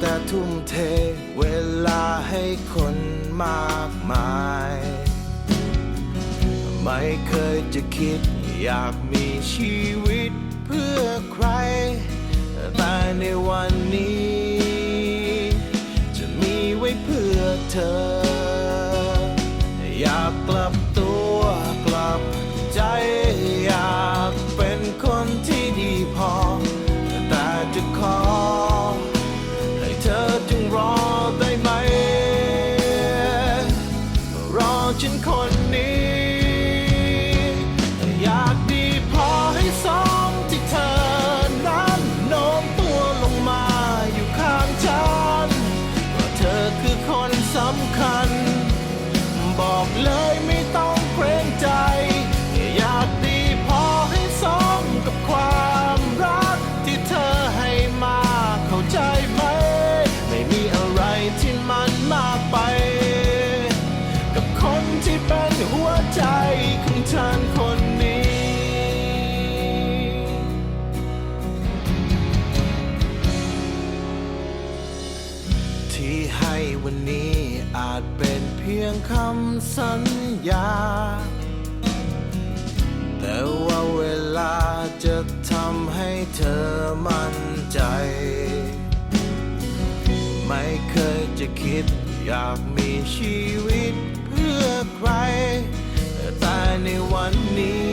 แต่ทุ่มเทเวลาให้คนมากมาย ไม่เคยจะคิดอยากมีชีวิตเพื่อใคร แต่ในวันนี้ จะมีไว้เพื่อเธอ อยากกลับตัวกลับใจอยากเป็นคนที่ดีพอ ฉันคนนี้อยากดีพอให้สองที่เธอนั้นโน้มตัวลงมาอยู่ข้างฉันเพราะเธอคือคนสำคัญ บอกเลย วันนี้อาจเป็นเพียงคำสัญญา แต่ว่าเวลาจะทำให้เธอมั่นใจ ไม่เคยจะคิดอยากมีชีวิตเพื่อใคร แต่ในวันนี้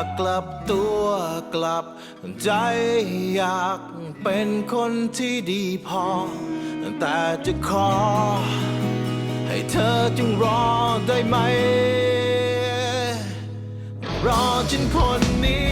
ากกลับตัวกลับใจอยากเป็นคนที่ดีพอ แต่จะขอ ให้เธอจงรอได้ไหม รอฉันคนนี้